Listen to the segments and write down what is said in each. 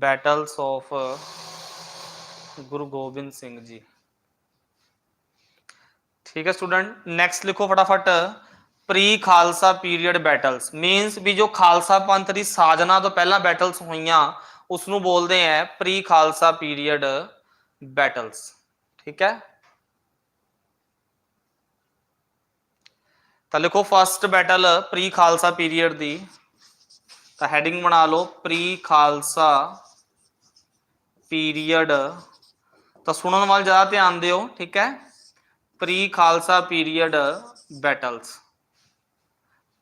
Battles of Guru Gobind Singh ji ਠੀਕ ਹੈ student next ਲਿਖੋ ਫਟਾਫਟ pre Khalsa period battles means ਵੀ ਜੋ ਖਾਲਸਾ ਪੰਥ ਦੀ ਸਾਜਨਾ ਤੋਂ ਪਹਿਲਾਂ ਬੈਟਲਸ ਹੋਈਆਂ ਉਸ ਨੂੰ ਬੋਲਦੇ ਆ ਪ੍ਰੀ ਖਾਲਸਾ ਪੀਰੀਅਡ ਬੈਟਲਸ ਠੀਕ ਹੈ ਤਾਂ ਲਿਖੋ first battle pre Khalsa period ਦੀ ਤਾਂ ਹੈਡਿੰਗ ਬਣਾ ਲਓ ਪ੍ਰੀ ਖਾਲਸਾ ਪੀਰੀਅਡ। ਤਾਂ ਸੁਣਨ ਵੱਲ ਜ਼ਿਆਦਾ ਧਿਆਨ ਦਿਓ, ਠੀਕ ਹੈ? Pre Khalsa period battles.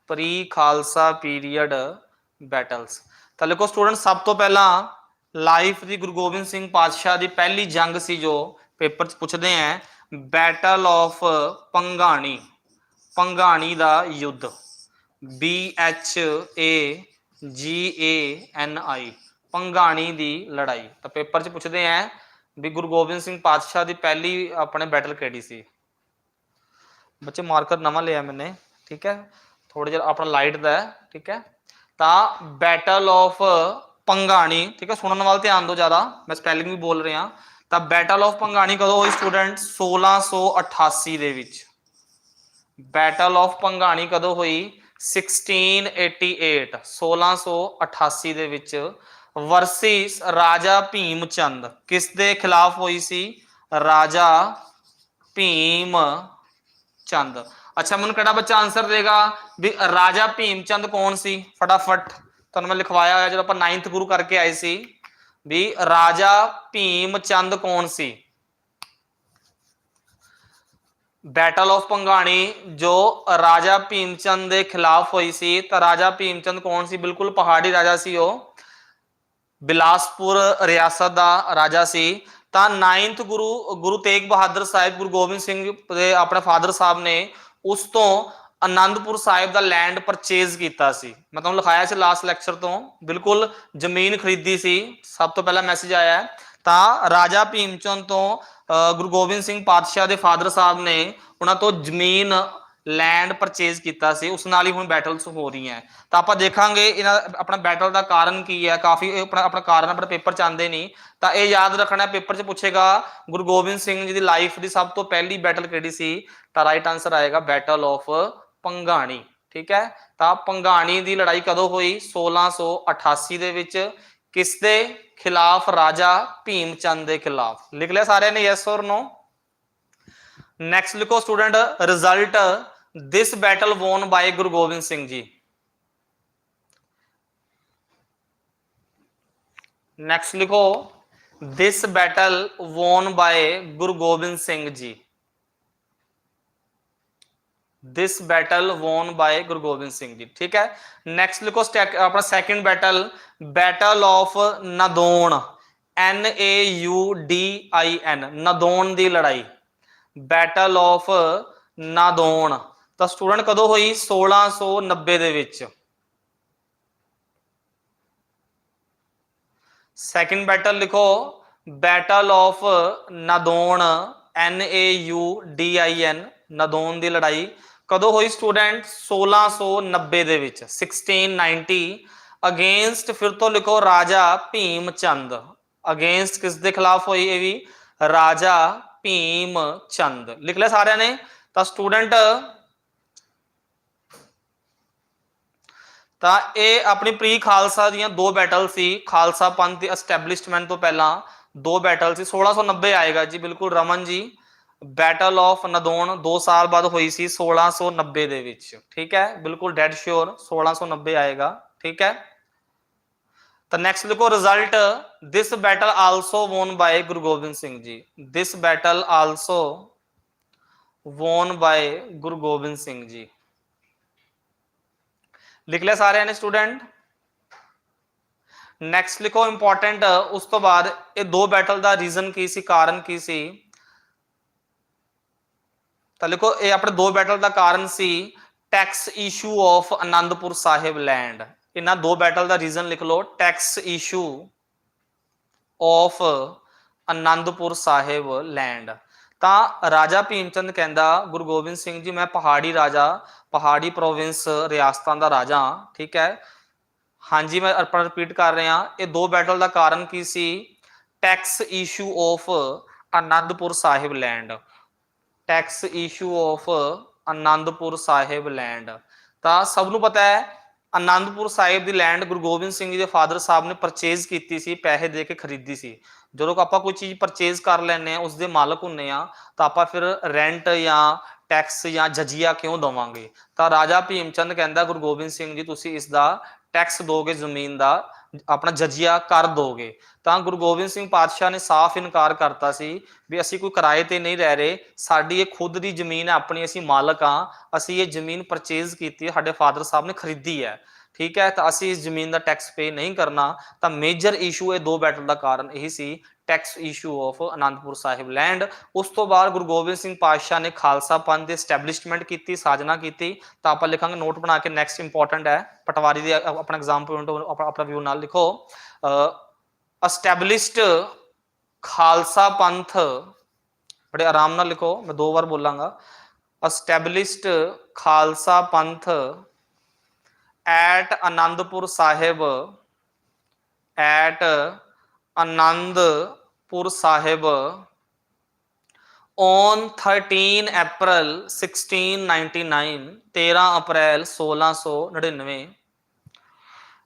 Pre Khalsa period battles. ਤਾਂ ਲਿਖੋ ਸਟੂਡੈਂਟ, ਸਭ ਤੋਂ ਪਹਿਲਾਂ ਲਾਈਫ ਦੀ ਗੁਰੂ ਗੋਬਿੰਦ ਸਿੰਘ ਪਾਤਸ਼ਾਹ ਦੀ ਪਹਿਲੀ ਜੰਗ ਸੀ ਜੋ ਪੇਪਰ 'ਚ ਪੁੱਛਦੇ ਆ, ਬੈਟਲ ਆਫ ਪੰਗਾਣੀ ਪੰਗਾਣੀ ਦਾ ਯੁੱਧ। B H A G A N I ਪੰਗਾਣੀ ਦੀ ਲੜਾਈ। ਤਾਂ ਪੇਪਰ 'ਚ ਪੁੱਛਦੇ ਆ ਵੀ ਗੁਰੂ ਗੋਬਿੰਦ ਸਿੰਘ ਪਾਤਸ਼ਾਹ ਦੀ ਪਹਿਲੀ ਆਪਣੇ ਬੈਟਲ ਕਿਹੜੀ ਸੀ? ਬੱਚੇ ਮਾਰਕਰ ਨਵਾਂ ਲਿਆ ਮੈਨੇ, ਠੀਕ ਹੈ? ਥੋੜਾ ਜਿਹਾ ਆਪਣਾ ਲਾਈਟ ਦਾ ਹੈ, ਠੀਕ ਹੈ? ਤਾਂ ਬੈਟਲ ਆਫ ਪੰਗਾਣੀ, ਠੀਕ ਹੈ? ਸੁਣਨ ਵੱਲ ਧਿਆਨ ਦਿਓ ਜ਼ਿਆਦਾ, ਮੈਂ ਸਪੈਲਿੰਗ ਵੀ ਬੋਲ ਰਿਹਾ। ਤਾਂ ਬੈਟਲ ਆਫ ਪੰਗਾਣੀ ਕਦੋਂ ਹੋਈ ਸਟੂਡੈਂਟ 1688 ਦੇ ਵਿੱਚ। ਬੈਟਲ ਆਫ ਪੰਗਾਣੀ ਕਦੋਂ ਹੋਈ? 1688 1688 ਦੇ ਵਿੱਚ। ਵਰਸਿਸ ਰਾਜਾ ਭੀਮ ਚੰਦ ਕਿਸ ਦੇ ਖਿਲਾਫ ਹੋਈ ਸੀ? ਰਾਜਾ ਭੀਮ ਚੰਦ ਅੱਛਾ, ਮੈਨੂੰ ਕਿਹੜਾ ਬੱਚਾ ਆਨਸਰ ਦੇਗਾ? ਵੀ ਰਾਜਾ ਭੀਮ ਚੰਦ ਕੌਣ ਸੀ? ਫਟਾਫਟ, ਤੁਹਾਨੂੰ ਮੈਂ ਲਿਖਵਾਇਆ ਹੋਇਆ ਜਦੋਂ ਆਪਾਂ 9th ਗੁਰੂ ਕਰਕੇ ਆਏ ਸੀ, ਵੀ ਰਾਜਾ ਭੀਮ ਚੰਦ ਕੌਣ ਸੀ? ਬੈਟਲ ਆਫ ਪੰਗਾਣੀ ਜੋ ਰਾਜਾ ਭੀਮ ਚੰਦ ਦੇ ਖਿਲਾਫ ਹੋਈ ਸੀ, ਤਾਂ ਰਾਜਾ ਭੀਮ ਚੰਦ ਕੌਣ ਸੀ? ਬਿਲਕੁਲ ਪਹਾੜੀ ਰਾਜਾ ਸੀ ਉਹ। ਬਿਲਾਸਪੁਰ ਰਿਆਸਤ ਦਾ ਰਾਜਾ ਸੀ ਤਾਂ 9th ਗੁਰੂ ਗੁਰੂ ਤੇਗ ਬਹਾਦਰ ਸਾਹਿਬ ਗੁਰੂ ਗੋਬਿੰਦ ਸਿੰਘ ਦੇ ਆਪਣੇ ਫਾਦਰ ਸਾਹਿਬ ਨੇ ਉਸ ਤੋਂ ਆਨੰਦਪੁਰ ਸਾਹਿਬ ਦਾ ਲੈਂਡ ਪਰਚੇਜ਼ ਕੀਤਾ ਸੀ। ਮੈਂ ਤੁਹਾਨੂੰ ਲਿਖਾਇਆ ਸੀ ਲਾਸਟ ਲੈਕਚਰ ਤੋਂ ਬਿਲਕੁਲ ਜ਼ਮੀਨ ਖਰੀਦੀ ਸੀ। ਸਭ ਤੋਂ ਪਹਿਲਾ ਮੈਸੇਜ ਆਇਆ ਤਾਂ ਰਾਜਾ ਭੀਮਚੰਦ ਤੋਂ ਅ, ਗੁਰੂ ਗੋਬਿੰਦ ਸਿੰਘ ਪਾਤਸ਼ਾਹ ਦੇ ਫਾਦਰ ਸਾਹਿਬ ਨੇ ਉਹਨਾਂ ਤੋਂ ਜ਼ਮੀਨ ਲੈਂਡ ਪਰਚੇਜ਼ ਕੀਤਾ ਸੀ, ਉਸ ਨਾਲ ਹੀ ਹੁਣ ਬੈਟਲਸ ਹੋ ਰਹੀਆਂ ਤਾਂ ਆਪਾਂ ਦੇਖਾਂਗੇ ਇਹਨਾਂ, ਆਪਣਾ ਬੈਟਲ ਦਾ ਕਾਰਨ ਕੀ ਹੈ। ਕਾਫੀ ਆਪਣਾ ਆਪਣਾ ਕਾਰਨ ਆਪਣੇ ਪੇਪਰ ਚ ਆਉਂਦੇ ਨਹੀਂ। ਤਾਂ ਇਹ ਯਾਦ ਰੱਖਣਾ ਪੇਪਰ 'ਚ ਪੁੱਛੇਗਾ ਗੁਰੂ ਗੋਬਿੰਦ ਸਿੰਘ ਜੀ ਦੀ ਲਾਈਫ ਦੀ ਸਭ ਤੋਂ ਪਹਿਲੀ ਬੈਟਲ ਕਿਹੜੀ ਸੀ? ਤਾਂ ਰਾਈਟ ਆਨਸਰ ਆਏਗਾ ਬੈਟਲ ਆਫ ਪੰਗਾਣੀ, ਠੀਕ ਹੈ? ਤਾਂ ਪੰਗਾਣੀ ਦੀ ਲੜਾਈ ਕਦੋਂ ਹੋਈ? 1688 ਦੇ ਵਿੱਚ। ਕਿਸ ਦੇ ਖਿਲਾਫ ਰਾਜਾ ਭੀਮ ਚੰਦ ਦੇ ਖਿਲਾਫ? ਲਿਖ ਲਿਆ ਸਾਰਿਆਂ ਨੇ ਯੈਸ ਔਰ ਨੋ ਨੈਕਸਟ ਲਿਖੋ student result this battle won by Guru Gobind Singh ji next ਲਿਖੋ this battle won by Guru Gobind Singh ji this battle won by Guru Gobind Singh ji ਠੀਕ ਹੈ next ਲਿਖੋ ਸਟੈਕ- ਆਪਣਾ second battle battle of Nadaun N A U D I N Nadaun ਦੀ ਲੜਾਈ battle of ਨਾਦੌਣ ਤਾਂ student ਕਦੋਂ ਹੋਈ? 1690 ਦੇ ਵਿੱਚ। ਸੈਕੰਡ ਬੈਟਲ ਲਿਖੋ। Battle of Nadaun N A U D I N Nadaun ਦੀ ਲੜਾਈ। ਕਦੋਂ ਹੋਈ ਸਟੂਡੈਂਟ 1690 ਦੇ ਵਿੱਚ। 1690 ਅਗੇਂਸਟ ਫਿਰ ਤੋਂ ਲਿਖੋ ਰਾਜਾ ਭੀਮ ਚੰਦ। ਅਗੇਂਸਟ ਕਿਸ ਦੇ ਖਿਲਾਫ ਹੋਈ ਇਹ ਵੀ? ਰਾਜਾ ਭੀਮ ਚੰਦ। ਲਿਖ ਲਿਆ ਸਾਰਿਆਂ ਨੇ? ਤਾਂ ਸਟੂਡੈਂਟ ਤਾਂ ਇਹ ਆਪਣੀ ਪ੍ਰੀ ਖਾਲਸਾ ਦੀਆਂ ਦੋ ਬੈਟਲ ਸੀ। ਖਾਲਸਾ ਪੰਥ ਦੀ ਐਸਟੈਬਲਿਸ਼ਮੈਂਟ ਤੋਂ ਪਹਿਲਾਂ ਦੋ ਬੈਟਲ ਸੀ। 1690 ਆਏਗਾ ਜੀ, ਬਿਲਕੁਲ ਰਮਨ ਜੀ। ਬੈਟਲ ਆਫ ਨਦੌਣ 2 ਸਾਲ ਬਾਅਦ ਹੋਈ ਸੀ 1690 ਦੇ ਵਿੱਚ। ਠੀਕ ਹੈ? ਬਿਲਕੁਲ ਡੈਡ ਸ਼ੋਰ 1690 ਆਏਗਾ। ਠੀਕ ਹੈ? ਤਾਂ ਨੈਕਸਟ ਲਿਖੋ result this battle also won by Guru Gobind Singh ji. This battle also won by Guru Gobind Singh ji. ਲਿਖ ਲਿਆ ਸਾਰਿਆਂ ਨੇ ਸਟੂਡੈਂਟ ਨੈਕਸਟ ਲਿਖੋ ਇੰਪੋਰਟੈਂਟ ਉਸ ਤੋਂ ਬਾਅਦ ਇਹ ਦੋ ਬੈਟਲ ਦਾ ਰੀਜ਼ਨ ਕੀ ਸੀ, ਕਾਰਨ ਕੀ ਸੀ? ਤਾਂ ਲਿਖੋ ਇਹ ਆਪਣੇ ਦੋ ਬੈਟਲ ਦਾ ਕਾਰਨ ਸੀ tax issue of Anandpur Sahib land ਇਹਨਾਂ ਦੋ ਬੈਟਲ ਦਾ ਰੀਜ਼ਨ ਲਿਖ ਲਓ। Tax issue of Anandpur Sahib land ਤਾਂ ਰਾਜਾ ਭੀਮਚੰਦ ਕਹਿੰਦਾ, ਗੁਰੂ ਗੋਬਿੰਦ ਸਿੰਘ ਜੀ, ਮੈਂ ਪਹਾੜੀ ਰਾਜਾ, ਪਹਾੜੀ ਪ੍ਰੋਵਿੰਸ ਰਿਆਸਤਾਂ ਦਾ ਰਾਜਾ ਠੀਕ ਹੈ? ਹਾਂਜੀ, ਮੈਂ ਆਪਾਂ ਰਿਪੀਟ ਕਰ ਰਿਹਾ। ਇਹ ਦੋ ਬੈਟਲ ਦਾ ਕਾਰਨ ਕੀ ਸੀ? Tax issue of Anandpur Sahib land tax issue of Anandpur Sahib land ਤਾਂ ਸਭ ਨੂੰ ਪਤਾ ਹੈ ਆਨੰਦਪੁਰ ਸਾਹਿਬ ਦੀ ਲੈਂਡ ਗੁਰੂ ਗੋਬਿੰਦ ਸਿੰਘ ਜੀ ਦੇ ਫਾਦਰ ਸਾਹਿਬ ਨੇ ਪਰਚੇਜ਼ ਕੀਤੀ ਸੀ, ਪੈਸੇ ਦੇ ਕੇ ਖਰੀਦੀ ਸੀ। ਜਦੋਂ ਆਪਾਂ ਕੋਈ ਚੀਜ਼ ਪਰਚੇਜ਼ ਕਰ ਲੈਨੇ ਆ ਉਸ ਦੇ ਮਾਲਕ ਹੁੰਨੇ ਆ ਤਾਂ ਆਪਾਂ ਫਿਰ ਰੈਂਟ ਜਾਂ ਟੈਕਸ ਜਾਂ ਜਜੀਆ ਕਿਉਂ ਦਵਾਂਗੇ? ਤਾਂ ਰਾਜਾ ਭੀਮ ਚੰਦ ਕਹਿੰਦਾ, ਗੁਰੂ ਗੋਬਿੰਦ ਸਿੰਘ ਜੀ, ਤੁਸੀਂ ਇਸ ਦਾ ਟੈਕਸ ਦੋਗੇ ਜ਼ਮੀਨ ਦਾ ਆਪਣਾ ਜਜੀਆ ਕਰ ਦੋਗੇ। ਤਾਂ ਗੁਰੂ ਗੋਬਿੰਦ ਸਿੰਘ ਪਾਤਸ਼ਾਹ ਨੇ ਸਾਫ਼ ਇਨਕਾਰ ਕਰਤਾ ਸੀ ਵੀ ਅਸੀਂ ਕੋਈ ਕਿਰਾਏ ਤੇ ਨਹੀਂ ਰਹਿ ਰਹੇ, ਸਾਡੀ ਇਹ ਖੁਦ ਦੀ ਜ਼ਮੀਨ ਹੈ, ਆਪਣੀ ਅਸੀਂ ਮਾਲਕ ਆ ਅਸੀਂ ਇਹ ਜ਼ਮੀਨ ਪਰਚੇਜ਼ ਕੀਤੀ ਹੈ, ਸਾਡੇ ਫਾਦਰ ਸਾਹਿਬ ਨੇ ਖਰੀਦੀ ਹੈ। ਠੀਕ ਹੈ, ਤਾਂ ਅਸੀਂ ਇਸ ਜ਼ਮੀਨ ਦਾ ਟੈਕਸ ਪੇ ਨਹੀਂ ਕਰਨਾ, ਤਾਂ ਮੇਜਰ ਇਸ਼ੂ ਇਹ ਦੋ ਬੈਟਲ ਦਾ ਕਾਰਨ ਇਹੀ ਸੀ tax issue of Anandpur Sahib land ਉਸ ਤੋਂ ਬਾਅਦ ਗੁਰੂ ਗੋਬਿੰਦ ਸਿੰਘ ਪਾਤਸ਼ਾਹ ਨੇ ਖਾਲਸਾ ਪੰਥ ਦੀ ਐਸਟੈਬਲਿਸ਼ਮੈਂਟ ਕੀਤੀ, ਸਾਜਨਾ ਕੀਤੀ। ਤਾਂ ਆਪਾਂ ਲਿਖਾਂਗੇ ਨੋਟ ਬਣਾ ਕੇ ਨੈਕਸਟ ਇੰਪੋਰਟੈਂਟ ਹੈ, ਪਟਵਾਰੀ ਦੇ ਆਪਣਾ ਐਗਜ਼ਾਮ ਪੁਆਇੰਟ ਆਪਣਾ ਵਿਊ ਨਾਲ ਲਿਖੋ। ਅਸਟੈਬਲਿਸ਼ਡ ਖਾਲਸਾ ਪੰਥ, ਬੜੇ ਆਰਾਮ ਨਾਲ ਲਿਖੋ, ਮੈਂ ਦੋ ਵਾਰ ਬੋਲਾਂਗਾ। Established Khalsa Panth at Anandpur Sahib at Anand Anandpur Sahib, on 13 April 1699 13 April 1699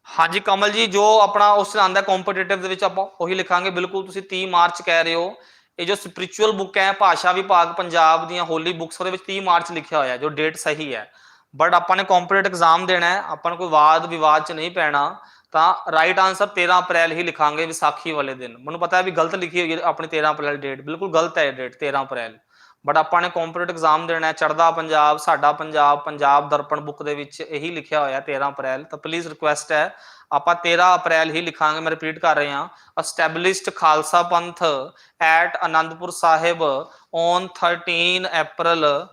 ਹਾਂਜੀ ਕਮਲ ਜੀ, ਜੋ ਆਪਣਾ ਉਸ ਆਂਦਾ ਕੰਪੀਟੀਟਿਵ ਦੇ ਵਿੱਚ ਆਪਾਂ ਉਹੀ ਲਿਖਾਂਗੇ। ਬਿਲਕੁਲ ਤੁਸੀਂ 30 ਮਾਰਚ ਕਹਿ ਰਹੇ ਹੋ। ਇਹ ਜੋ ਸਪਿਰਚੁਅਲ ਬੁੱਕ ਹੈ, ਭਾਸ਼ਾ ਵਿਭਾਗ ਪੰਜਾਬ ਦੀਆਂ ਹੋਲੀ ਬੁੱਕਸ ਉਹਦੇ ਵਿੱਚ 30 ਮਾਰਚ ਲਿਖਿਆ ਹੋਇਆ ਜੋ ਡੇਟ ਸਹੀ ਹੈ। ਬਟ ਆਪਾਂ ਨੇ ਕੰਪੀਟੀਟਿਵ ਐਗਜ਼ਾਮ ਦੇਣਾ ਹੈ, ਆਪਾਂ ਨੂੰ ਕੋਈ ਵਾਦ ਵਿਵਾਦ ਚ ਨਹੀਂ ਪੈਣਾ। ਤਾਂ ਰਾਈਟ ਆਨਸਰ 13 ਅਪ੍ਰੈਲ ਹੀ ਲਿਖਾਂਗੇ ਵਿਸਾਖੀ ਵਾਲੇ ਦਿਨ। ਮੈਨੂੰ ਪਤਾ ਹੈ ਵੀ ਗਲਤ ਲਿਖੀ ਹੋਈ ਹੈ, ਆਪਣੀ 13 ਅਪ੍ਰੈਲ ਡੇਟ ਬਿਲਕੁਲ ਗਲਤ ਹੈ ਡੇਟ 13 ਅਪ੍ਰੈਲ। ਬਟ ਆਪਾਂ ਨੇ ਕੰਪੀਟੀਟਿਵ ਐਗਜ਼ਾਮ ਦੇਣਾ ਹੈ ਚੜਦਾ ਪੰਜਾਬ, ਸਾਡਾ ਪੰਜਾਬ ਪੰਜਾਬ ਦਰਪਣ ਬੁੱਕ ਦੇ ਵਿੱਚ ਇਹੀ ਲਿਖਿਆ ਹੋਇਆ 13 ਅਪ੍ਰੈਲ। ਤਾਂ ਪਲੀਜ਼ ਰਿਕੁਐਸਟ ਹੈ, ਆਪਾਂ 13 ਅਪ੍ਰੈਲ ਹੀ ਲਿਖਾਂਗੇ, ਮੈਂ ਰਿਪੀਟ ਕਰ ਰਿਹਾ ਹਾਂ। Established Khalsa Panth at Anandpur Sahib on 13 April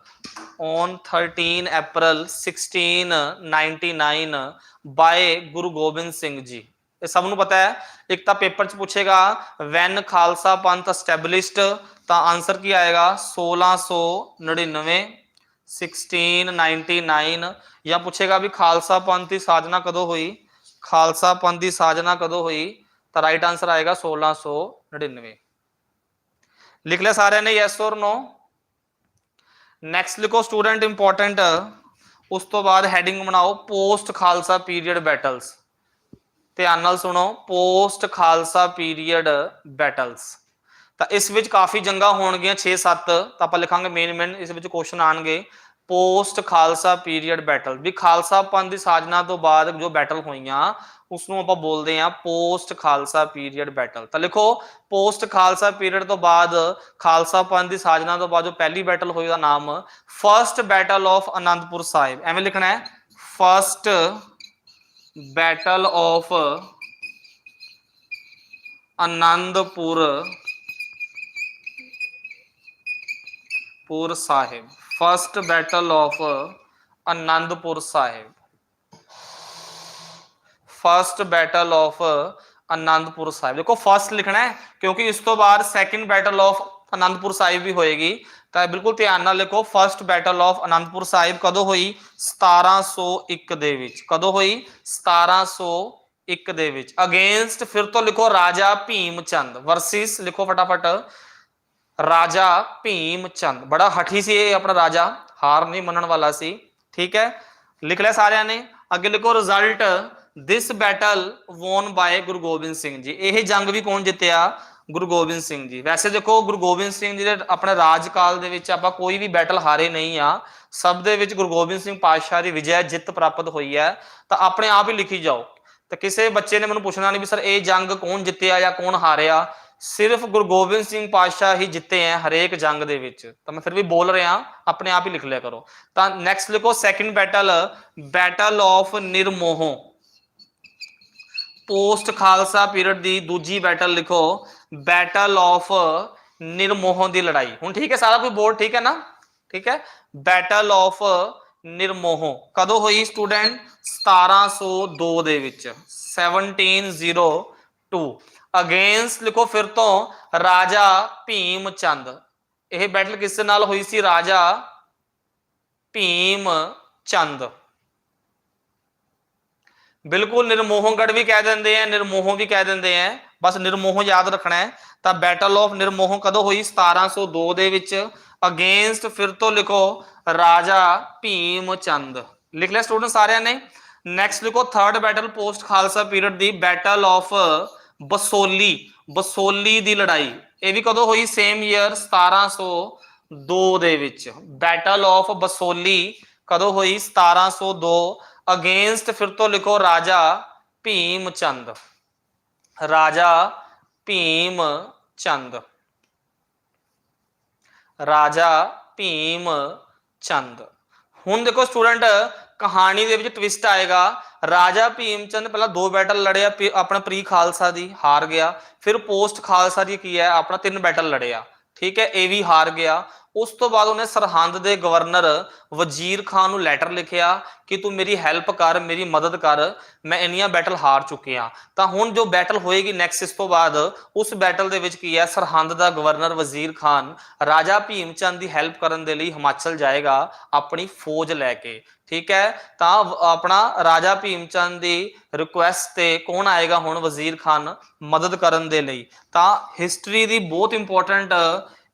on 13 April 1699 by Guru Gobind Singh ji. ਇਹ ਸਭ ਨੂੰ ਪਤਾ ਹੈ। ਇੱਕ ਤਾਂ ਪੇਪਰ 'ਚ ਪੁੱਛੇਗਾ ਵੈਨ ਖਾਲਸਾ ਪੰਥ established ਤਾਂ ਆਨਸਰ ਕੀ ਆਏਗਾ? 1699 1699 ਜਾਂ ਪੁੱਛੇਗਾ ਵੀ ਖਾਲਸਾ ਪੰਥ ਦੀ ਸਾਜਨਾ ਕਦੋਂ ਹੋਈ? ਖਾਲਸਾ ਪੰਥ ਦੀ ਸਾਜਨਾ ਕਦੋਂ ਹੋਈ? ਤਾਂ ਰਾਈਟ ਆਨਸਰ ਆਏਗਾ 1699 ਲਿਖ ਲਿਆ ਸਾਰਿਆਂ ਨੇ ਯੈਸ ਔਰ ਨੋ ਨੈਕਸਟ ਲਿਖੋ ਸਟੂਡੈਂਟ ਇੰਪੋਰਟੈਂਟ ਉਸ ਤੋਂ ਬਾਅਦ ਹੈਡਿੰਗ ਬਣਾਓ ਪੋਸਟ ਖਾਲਸਾ ਪੀਰੀਅਡ ਬੈਟਲਸ ਧਿਆਨ ਨਾਲ ਸੁਣੋ ਪੋਸਟ ਖਾਲਸਾ ਪੀਰੀਅਡ ਬੈਟਲਸ ਤਾਂ ਇਸ ਵਿੱਚ ਕਾਫੀ ਜੰਗਾਂ ਹੋਣਗੀਆਂ 6-7 ਤਾਂ ਆਪਾਂ ਲਿਖਾਂਗੇ ਮੇਨ ਮੇਨ ਇਸ ਵਿੱਚ ਕੁਐਸਚਨ ਆਣਗੇ। ਪੋਸਟ ਖਾਲਸਾ ਪੀਰੀਅਡ ਬੈਟਲ ਵੀ ਖਾਲਸਾ ਪੰਥ ਦੀ ਸਾਜਨਾ ਤੋਂ ਬਾਅਦ ਜੋ ਬੈਟਲ ਹੋਈਆਂ ਉਸ ਨੂੰ ਆਪਾਂ ਬੋਲਦੇ ਹਾਂ ਪੋਸਟ ਖਾਲਸਾ ਪੀਰੀਅਡ ਬੈਟਲ ਤਾਂ ਲਿਖੋ ਪੋਸਟ ਖਾਲਸਾ ਪੀਰੀਅਡ ਤੋਂ ਬਾਅਦ, ਖਾਲਸਾ ਪੰਥ ਦੀ ਸਾਜਨਾ ਤੋਂ ਬਾਅਦ ਜੋ ਪਹਿਲੀ ਬੈਟਲ ਹੋਈ ਉਹਦਾ ਨਾਮ first battle of Anandpur Sahib. ਐਵੇਂ ਲਿਖਣਾ ਹੈ ਫਰਸਟ ਬੈਟਲ ਆਫ ਅਨੰਦਪੁਰ ਪੁਰ Sahib first battle of Anandpur Sahib. First battle of Anandpur Sahib. ਦੇਖੋ ਫਰਸਟ ਲਿਖਣਾ ਹੈ, ਕਿਉਂਕਿ ਇਸ ਤੋਂ ਬਾਅਦ second battle of Anandpur Sahib ਵੀ ਹੋਏਗੀ। ਤਾਂ ਬਿਲਕੁਲ ਧਿਆਨ ਨਾਲ ਲਿਖੋ first battle of Anandpur Sahib ਕਦੋਂ ਹੋਈ? 1701 ਦੇ ਵਿੱਚ। ਕਦੋਂ ਹੋਈ? 1701 ਦੇ ਵਿੱਚ। ਅਗੇਂਸਟ ਫਿਰ ਤੋਂ ਲਿਖੋ ਰਾਜਾ ਭੀਮ ਚੰਦ। ਵਰਸਿਸ ਲਿਖੋ ਫਟਾਫਟ। ਰਾਜਾ ਭੀਮ ਚੰਦ ਬੜਾ ਹਠੀ ਸੀ ਇਹ ਆਪਣਾ ਰਾਜਾ। ਹਾਰ ਨਹੀਂ ਮੰਨਣ ਵਾਲਾ ਸੀ। ਠੀਕ ਹੈ? ਲਿਖ ਲਿਆ ਸਾਰਿਆਂ ਨੇ। ਅੱਗੇ ਲਿਖੋ result this battle won by Guru Gobind Singh ji. ਇਹ ਜੰਗ ਵੀ ਕੌਣ ਜਿੱਤਿਆ? ਗੁਰੂ ਗੋਬਿੰਦ ਸਿੰਘ ਜੀ। ਵੈਸੇ ਦੇਖੋ, ਗੁਰੂ ਗੋਬਿੰਦ ਸਿੰਘ ਜੀ ਦੇ ਆਪਣੇ ਰਾਜਕਾਲ ਦੇ ਵਿੱਚ ਆਪਾਂ ਕੋਈ ਵੀ ਬੈਟਲ ਹਾਰੇ ਨਹੀਂ ਆ। ਸਭ ਦੇ ਵਿੱਚ ਗੁਰੂ ਗੋਬਿੰਦ ਸਿੰਘ ਪਾਤਸ਼ਾਹ ਦੀ ਵਿਜੈ ਜਿੱਤ ਪ੍ਰਾਪਤ ਹੋਈ ਹੈ। ਤਾਂ ਆਪਣੇ ਆਪ ਹੀ ਲਿਖੀ ਜਾਓ। ਤਾਂ ਕਿਸੇ ਬੱਚੇ ਨੇ ਮੈਨੂੰ ਪੁੱਛਣਾ ਨਹੀਂ ਵੀ ਸਰ ਇਹ ਜੰਗ ਕੌਣ ਜਿੱਤਿਆ ਜਾਂ ਕੌਣ ਹਾਰਿਆ? ਸਿਰਫ ਗੁਰੂ ਗੋਬਿੰਦ ਸਿੰਘ ਪਾਤਸ਼ਾਹ ਹੀ ਜਿੱਤੇ ਹੈ ਹਰੇਕ ਜੰਗ ਦੇ ਵਿੱਚ। ਤਾਂ ਮੈਂ ਫਿਰ ਵੀ ਬੋਲ ਰਿਹਾ, ਆਪਣੇ ਆਪ ਹੀ ਲਿਖ ਲਿਆ ਕਰੋ। ਤਾਂ ਨੈਕਸਟ ਲਿਖੋ second battle battle of Nirmoh post Khalsa period ਦੀ ਦੂਜੀ ਬੈਟਲ ਲਿਖੋ ਬੈਟਲ ਆਫ ਨਿਰਮੋਹ ਦੀ ਲੜਾਈ। ਹੁਣ ਠੀਕ ਹੈ, ਸਾਰਾ ਕੋਈ ਬੋਰਡ ਠੀਕ ਹੈ ਨਾ? ਠੀਕ ਹੈ? Battle of Nirmoh. ਕਦੋਂ ਹੋਈ ਸਟੂਡੈਂਟ? 1702 ਦੇ ਵਿੱਚ। 1702 ਅਗੇਂਸਟ ਲਿਖੋ ਫਿਰ ਤੋਂ, ਰਾਜਾ ਭੀਮ ਚੰਦ ਇਹ ਬੈਟਲ ਕਿਸ ਨਾਲ ਹੋਈ ਸੀ? ਰਾਜਾ ਭੀਮ ਚੰਦ ਬਿਲਕੁਲ ਨਿਰਮੋਹਗੜ ਵੀ ਕਹਿ ਦਿੰਦੇ ਆ ਨਿਰਮੋਹ ਵੀ ਕਹਿ ਦਿੰਦੇ ਆ ਬਸ ਨਿਰਮੋਹ ਯਾਦ ਰੱਖਣਾ ਹੈ ਤਾਂ ਬੈਟਲ ਆਫ ਨਿਰਮੋਹ ਕਦੋਂ ਹੋਈ? 1702 ਦੇ ਵਿੱਚ। ਅਗੇਂਸਟ ਫਿਰ ਤੋਂ ਲਿਖੋ ਰਾਜਾ ਭੀਮ ਚੰਦ ਲਿਖ ਲਿਆ ਸਟੂਡੈਂਟ ਸਾਰਿਆਂ ਨੇ। ਨੈਕਸਟ ਲਿਖੋ third battle post Khalsa period the battle of Basoli. Basoli ਦੀ ਲੜਾਈ। ਇਹ ਵੀ ਕਦੋਂ ਹੋਈ? ਸੇਮ ਈਅਰ 1702 ਦੇ ਵਿੱਚ। ਬੈਟਲ ਆਫ ਬਸੋਲੀ ਕਦੋਂ ਹੋਈ? 1702 ਅਗੇਂਸਟ ਫਿਰ ਤੋਂ ਲਿਖੋ ਰਾਜਾ ਭੀਮ ਚੰਦ ਰਾਜਾ ਭੀਮ ਚੰਦ ਰਾਜਾ ਭੀਮ ਚੰਦ। ਹੁਣ ਦੇਖੋ ਸਟੂਡੈਂਟ, ਕਹਾਣੀ ਦੇ ਵਿੱਚ ਟਵਿਸਟ ਆਏਗਾ। ਰਾਜਾ ਭੀਮ ਚੰਦ ਪਹਿਲਾਂ ਦੋ ਬੈਟਲ ਲੜਿਆ, ਪੀ- ਆਪਣਾ ਪ੍ਰੀ ਖਾਲਸਾ ਦੀ ਹਾਰ ਗਿਆ। ਫਿਰ ਪੋਸਟ ਖਾਲਸਾ ਦੀ ਕੀ ਹੈ? ਆਪਣਾ ਤਿੰਨ ਬੈਟਲ ਲੜਿਆ। ਠੀਕ ਹੈ, ਇਹ ਵੀ ਹਾਰ ਗਿਆ। ਉਸ ਤੋਂ ਬਾਅਦ ਉਹਨੇ ਸਰਹੰਦ ਦੇ ਗਵਰਨਰ ਵਜ਼ੀਰ ਖਾਨ ਨੂੰ ਲੈਟਰ ਲਿਖਿਆ ਕਿ ਤੂੰ ਮੇਰੀ ਹੈਲਪ ਕਰ, ਮੇਰੀ ਮਦਦ ਕਰ, ਮੈਂ ਇੰਨੀਆਂ ਬੈਟਲ ਹਾਰ ਚੁੱਕਿਆ ਤਾਂ ਹੁਣ ਜੋ ਬੈਟਲ ਹੋਏਗੀ ਨੈਕਸਟ ਇਸ ਤੋਂ ਬਾਅਦ, ਉਸ ਬੈਟਲ ਦੇ ਵਿੱਚ ਕੀ ਹੈ? ਸਰਹੰਦ ਦਾ ਗਵਰਨਰ ਵਜ਼ੀਰ ਖਾਨ ਰਾਜਾ ਭੀਮ ਚੰਦ ਦੀ ਹੈਲਪ ਕਰਨ ਦੇ ਲਈ ਹਿਮਾਚਲ ਜਾਏਗਾ ਆਪਣੀ ਫੌਜ ਲੈ ਕੇ। ਠੀਕ ਹੈ? ਤਾਂ ਆਪਣਾ ਰਾਜਾ ਭੀਮ ਚੰਦ ਦੀ ਰਿਕੁਐਸਟ ਤੇ ਕੌਣ ਆਏਗਾ ਹੁਣ ਵਜ਼ੀਰ ਖਾਨ ਮਦਦ ਕਰਨ ਦੇ ਲਈ? ਤਾਂ ਹਿਸਟਰੀ ਦੀ ਬਹੁਤ ਇੰਪੋਰਟੈਂਟ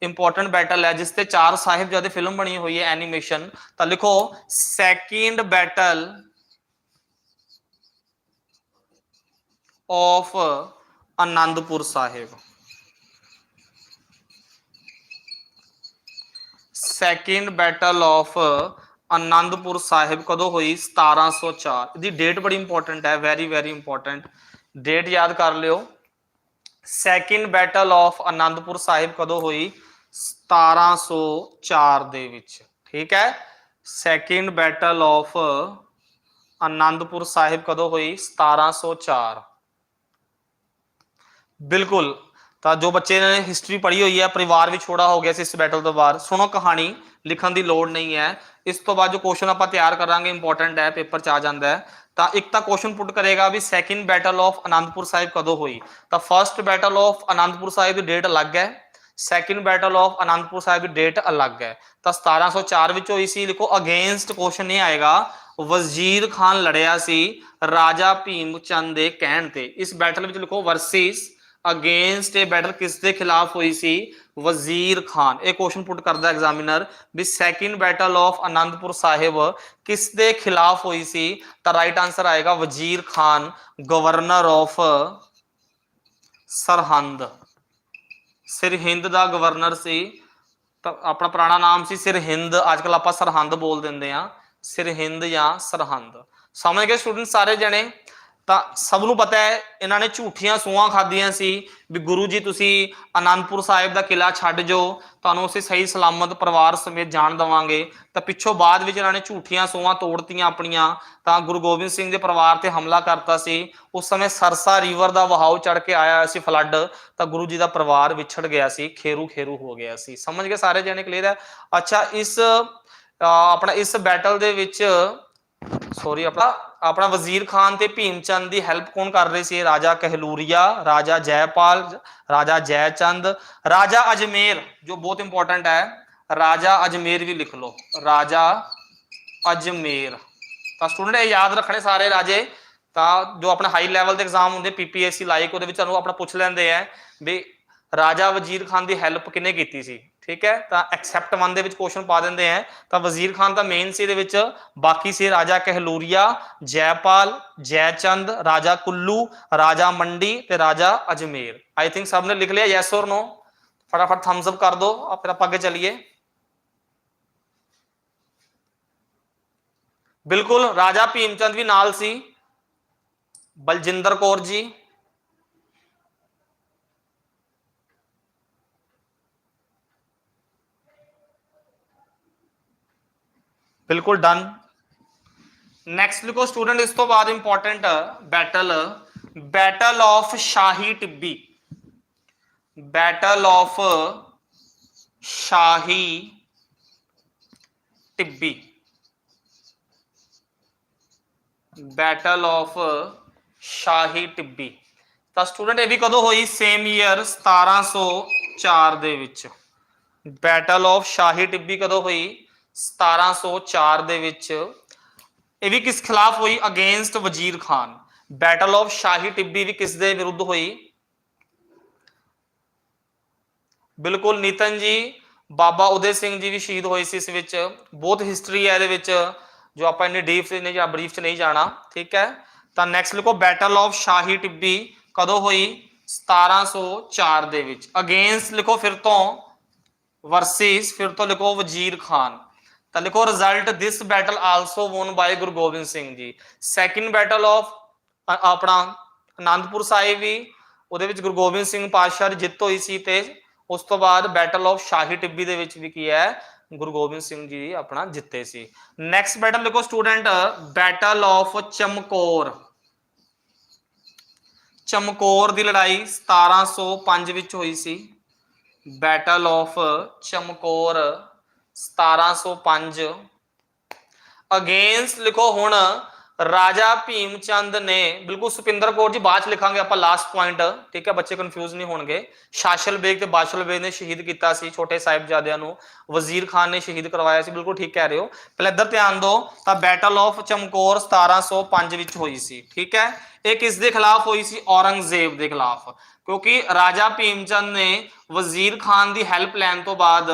ਇੰਪੋਰਟੈਂਟ ਬੈਟਲ ਹੈ, ਜਿਸ ਤੇ ਚਾਰ ਸਾਹਿਬਜ਼ਾਦੇ ਫਿਲਮ ਬਣੀ ਹੋਈ ਹੈ ਐਨੀਮੇਸ਼ਨ ਤਾਂ ਲਿਖੋ second battle of Anandpur Sahib. Second battle of Anandpur Sahib ਕਦੋਂ ਹੋਈ? 1704 ਇਹਦੀ ਡੇਟ ਬੜੀ ਇੰਪੋਰਟੈਂਟ ਹੈ ਵੈਰੀ ਵੈਰੀ ਇੰਪੋਰਟੈਂਟ ਡੇਟ ਯਾਦ ਕਰ ਲਿਓ। Second battle of Anandpur Sahib ਕਦੋਂ ਹੋਈ? 1704 ਦੇ ਵਿੱਚ, ਠੀਕ ਹੈ? Second battle of Anandpur Sahib ਕਦੋਂ ਹੋਈ? 1704 ਬਿਲਕੁਲ, ਤਾਂ ਜੋ ਬੱਚੇ ਨੇ ਹਿਸਟਰੀ ਪੜ੍ਹੀ ਹੋਈ ਹੈ, ਪਰਿਵਾਰ ਵੀ ਛੋੜਾ ਹੋ ਗਿਆ ਸੀ ਇਸ ਬੈਟਲ ਤੋਂ ਬਾਅਦ ਸੁਣੋ ਕਹਾਣੀ, ਲਿਖਣ ਦੀ ਲੋੜ ਨਹੀਂ ਹੈ। ਇਸ ਤੋਂ ਬਾਅਦ ਜੋ ਕੁਐਸਚਨ ਆਪਾਂ ਤਿਆਰ ਕਰਾਂਗੇ ਇੰਪੋਰਟੈਂਟ ਹੈ, ਪੇਪਰ 'ਚ ਆ ਜਾਂਦਾ ਹੈ। ਤਾਂ ਇੱਕ ਤਾਂ ਕੁਐਸਚਨ ਪੁੱਟ ਕਰੇਗਾ ਵੀ second battle of Anandpur Sahib ਕਦੋਂ ਹੋਈ? ਤਾਂ first battle of Anandpur Sahib the date ਅਲੱਗ ਹੈ। Second battle of Anandpur Sahib the date ਅਲੱਗ ਹੈ। ਤਾਂ 1704 ਵਿੱਚ ਹੋਈ ਸੀ। ਲਿਖੋ ਅਗੇਂਸਟ ਕੁਐਸਚਨ ਇਹ ਆਏਗਾ, ਵਜ਼ੀਰ ਖਾਨ ਲੜਿਆ ਸੀ ਰਾਜਾ ਭੀਮ ਚੰਦ ਦੇ ਕਹਿਣ ਤੇ। ਇਸ ਬੈਟਲ ਵਿੱਚ ਲਿਖੋ ਵਰਸਿਸ ਅਗੇਂਸਟ ਇਹ ਬੈਟਲ ਕਿਸ ਦੇ ਖਿਲਾਫ ਹੋਈ ਸੀ? ਵਜ਼ੀਰ ਖਾਨ। ਇਹ ਕੁਐਸਚਨ ਪੁੱਟ ਕਰਦਾ examiner we second battle of Anandpur Sahib ਕਿਸ ਦੇ ਖਿਲਾਫ ਹੋਈ ਸੀ? ਤਾਂ ਰਾਈਟ ਆਨਸਰ ਆਏਗਾ ਵਜ਼ੀਰ ਖਾਨ ਗਵਰਨਰ ਆਫ ਸਰਹੰਦ ਸਿਰਹਿੰਦ ਦਾ ਗਵਰਨਰ ਸੀ, ਤਾਂ ਆਪਣਾ ਪੁਰਾਣਾ ਨਾਮ ਸੀ ਸਿਰਹਿੰਦ ਅੱਜਕੱਲ ਆਪਾਂ ਸਰਹੰਦ ਬੋਲ ਦਿੰਦੇ ਆ ਸਿਰਹਿੰਦ ਜਾਂ ਸਰਹੰਦ। ਸਮਝ ਗਏ ਸਟੂਡੈਂਟ ਸਾਰੇ ਜਣੇ? ਤਾਂ ਸਭ ਨੂੰ ਪਤਾ ਹੈ, ਇਹਨਾਂ ਨੇ ਝੂਠੀਆਂ ਸੂਆਂ ਖਾਧੀਆਂ ਸੀ ਵੀ ਗੁਰੂ ਜੀ ਤੁਸੀਂ ਆਨੰਦਪੁਰ ਸਾਹਿਬ ਦਾ ਕਿਲਾ ਛੱਡ ਜੋ ਤੁਹਾਨੂੰ ਅਸੀਂ ਸਹੀ ਸਲਾਮਤ ਪਰਿਵਾਰ ਸਮੇਤ ਜਾਣ ਦਵਾਂਗੇ। ਤਾਂ ਪਿੱਛੋਂ ਬਾਅਦ ਵਿੱਚ ਇਹਨਾਂ ਨੇ ਝੂਠੀਆਂ ਸੂਆਂ ਤੋੜਤੀਆਂ ਆਪਣੀਆਂ, ਤਾਂ ਗੁਰੂ ਗੋਬਿੰਦ ਸਿੰਘ ਦੇ ਪਰਿਵਾਰ ਤੇ ਹਮਲਾ ਕਰਤਾ ਸੀ। ਉਸ ਸਮੇਂ ਸਰਸਾ ਰਿਵਰ ਦਾ ਵਹਾਅ ਚੜ ਕੇ ਆਇਆ ਸੀ ਫਲੱਡ ਤਾਂ ਗੁਰੂ ਜੀ ਦਾ ਪਰਿਵਾਰ ਵਿਛੜ ਗਿਆ ਸੀ ਖੇਰੂ ਖੇਰੂ ਹੋ ਗਿਆ ਸੀ। ਸਮਝ ਗਏ ਸਾਰੇ ਜਣੇ ਕਲੀਅਰ ਹੈ? ਅੱਛਾ, ਇਸ ਆਪਣਾ ਇਸ ਬੈਟਲ ਦੇ ਵਿੱਚ ਸੌਰੀ ਆਪਣਾ ਆਪਣਾ ਵਜ਼ੀਰ ਖਾਨ ਤੇ ਭੀਮ ਚੰਦ ਦੀ ਹੈਲਪ ਕੌਣ ਕਰ ਰਹੇ ਸੀ? ਰਾਜਾ ਕਹਿਲੂਰੀਆ, ਰਾਜਾ ਜੈਪਾਲ, ਰਾਜਾ ਜੈਚੰਦ, ਰਾਜਾ ਅਜਮੇਰ, ਜੋ ਬਹੁਤ ਇੰਪੋਰਟੈਂਟ ਹੈ, ਰਾਜਾ ਅਜਮੇਰ ਵੀ ਲਿਖ ਲਓ। ਰਾਜਾ ਅਜਮੇਰ। ਤਾਂ ਸਟੂਡੈਂਟ ਇਹ ਯਾਦ ਰੱਖਣੇ ਸਾਰੇ ਰਾਜੇ। ਤਾਂ ਜੋ ਆਪਣਾ ਹਾਈ ਲੈਵਲ ਦੇ ਐਗਜ਼ਾਮ ਹੁੰਦੇ ਪੀਪੀਐਸਸੀ ਲਾਈਕ ਉਹਦੇ ਵਿੱਚ ਤੁਹਾਨੂੰ ਆਪਣਾ ਪੁੱਛ ਲੈਂਦੇ ਆ ਵੀ ਰਾਜਾ ਵਜ਼ੀਰ ਖਾਨ ਦੀ ਹੈਲਪ ਕਿਨੇ ਕੀਤੀ ਸੀ? ਠੀਕ ਹੈ? ਤਾਂ ਐਕਸੈਪਟ 1 ਦੇ ਵਿੱਚ ਕੁਐਸਚਨ ਪਾ ਦਿੰਦੇ ਆ ਤਾਂ ਵਜ਼ੀਰ ਖਾਨ ਦਾ ਮੇਨ ਸੀ ਇਹਦੇ ਵਿੱਚ। ਬਾਕੀ ਸੀ ਰਾਜਾ ਕਹਿਲੂਰੀਆ, ਜੈਪਾਲ, ਜੈਚੰਦ, ਰਾਜਾ ਕੁੱਲੂ, ਰਾਜਾ ਮੰਡੀ ਤੇ ਰਾਜਾ ਅਜਮੇਰ। ਆਈ ਥਿੰਕ ਸਭ ਨੇ ਲਿਖ ਲਿਆ ਯੈਸ ਔਰ ਨੋ ਫਟਾਫਟ ਥੰਬਸ ਅਪ ਕਰ ਦਿਓ ਆ ਫਿਰ ਆਪਾਂ ਅੱਗੇ ਚੱਲੀਏ। ਬਿਲਕੁਲ, ਰਾਜਾ ਭੀਮਚੰਦ ਵੀ ਨਾਲ ਸੀ। ਬਲਜਿੰਦਰ ਕੌਰ ਜੀ। ਬਿਲਕੁਲ ਡਨ ਨੈਕਸਟ ਲਿਖੋ ਸਟੂਡੈਂਟ ਇਸ ਤੋਂ ਬਾਅਦ important battle battle of Shahi Tibbi battle of Shahi Tibbi battle of Shahi Tibbi ਤਾਂ ਸਟੂਡੈਂਟ ਇਹ ਵੀ ਕਦੋਂ ਹੋਈ? ਸੇਮ ਈਅਰ 1704 ਦੇ ਵਿੱਚ। ਬੈਟਲ ਆਫ ਸ਼ਾਹੀ ਟਿੱਬੀ ਕਦੋਂ ਹੋਈ? 1704 ਦੇ ਵਿੱਚ ਇਹ ਵੀ ਕਿਸ ਖਿਲਾਫ ਹੋਈ? Against Wazir Khan. Battle of Shahi Tibbi ਵੀ ਕਿਸ ਦੇ ਵਿਰੁੱਧ ਹੋਈ? ਬਿਲਕੁਲ ਨੀਤਨ ਜੀ, ਬਾਬਾ ਉਦੇ ਸਿੰਘ ਜੀ ਵੀ ਸ਼ਹੀਦ ਹੋਏ ਸੀ ਇਸ ਵਿੱਚ। ਬਹੁਤ ਹਿਸਟਰੀ ਹੈ ਇਹਦੇ ਵਿੱਚ, ਜੋ ਆਪਾਂ ਇੰਨੇ ਡੀਪ ਚ ਨਹੀਂ ਜਾਂ ਬਰੀਫ ਚ ਨਹੀਂ ਜਾਣਾ, ਠੀਕ ਹੈ? ਤਾਂ ਨੈਕਸਟ ਲਿਖੋ ਬੈਟਲ ਆਫ ਸ਼ਾਹੀ ਟਿੱਬੀ ਕਦੋਂ ਹੋਈ? 1704 ਦੇ ਵਿੱਚ। ਅਗੇਂਸਟ ਲਿਖੋ ਫਿਰ ਤੋਂ ਵਰਸਿਸ ਫਿਰ ਤੋਂ ਲਿਖੋ ਵਜ਼ੀਰ ਖਾਨ। ਤਾਂ ਲਿਖੋ result this battle also won by Guru Gobind Singh ji. Second battle of ਆਪਣਾ ਆਨੰਦਪੁਰ ਸਾਹਿਬ ਵੀ, ਉਹਦੇ ਵਿੱਚ ਗੁਰੂ ਗੋਬਿੰਦ ਸਿੰਘ ਪਾਤਸ਼ਾਹ ਦੀ ਜਿੱਤ ਹੋਈ ਸੀ ਤੇ ਉਸ ਤੋਂ ਬਾਅਦ ਬੈਟਲ ਆਫ ਸ਼ਾਹੀ ਟਿੱਬੀ ਦੇ ਵਿੱਚ ਵੀ ਕੀ ਹੈ, ਗੁਰੂ ਗੋਬਿੰਦ ਸਿੰਘ ਜੀ ਆਪਣਾ ਜਿੱਤੇ ਸੀ। ਨੈਕਸਟ ਬੈਟਲ ਲਿਖੋ student battle of Chamkaur. Chamkaur ਦੀ ਲੜਾਈ 1705 ਵਿੱਚ ਹੋਈ ਸੀ। ਬੈਟਲ ਆਫ ਚਮਕੌਰ 1705 ਅਗੇਂਸਟ ਲਿਖੋ ਹੁਣ, ਰਾਜਾ ਭੀਮ ਚੰਦ ਨੇ, ਬਿਲਕੁਲ ਸੁਪਿੰਦਰ ਕੌਰ ਜੀ, ਬਾਅਦ ਚ ਲਿਖਾਂਗੇ ਆਪਾਂ ਲਾਸਟ ਪੁਆਇੰਟ ਠੀਕ ਹੈ, ਬੱਚੇ ਕਨਫਿਊਜ਼ ਨਹੀਂ ਹੋਣਗੇ। ਸ਼ਾਸ਼ਲ ਬੇਗ ਤੇ ਬਾਸ਼ਲ ਬੇਗ ਨੇ ਸ਼ਹੀਦ ਕੀਤਾ ਸੀ, ਛੋਟੇ ਸਾਹਿਬਜ਼ਾਦਿਆਂ ਨੂੰ। ਵਜ਼ੀਰ ਖਾਨ ਨੇ ਸ਼ਹੀਦ ਕਰਵਾਇਆ ਸੀ, ਬਿਲਕੁਲ ਠੀਕ ਕਹਿ ਰਹੇ ਹੋ। ਪਹਿਲਾਂ ਇੱਧਰ ਧਿਆਨ ਦਿਓ, ਤਾਂ ਬੈਟਲ ਆਫ ਚਮਕੌਰ 1705 ਵਿੱਚ ਹੋਈ ਸੀ, ਠੀਕ ਹੈ। ਇਹ ਕਿਸ ਦੇ ਖਿਲਾਫ ਹੋਈ ਸੀ? ਔਰੰਗਜ਼ੇਬ ਦੇ ਖਿਲਾਫ। ਕਿਉਂਕਿ ਰਾਜਾ ਭੀਮ ਚੰਦ ਨੇ ਵਜ਼ੀਰ ਖਾਨ ਦੀ ਹੈਲਪ ਲੈਣ ਤੋਂ ਬਾਅਦ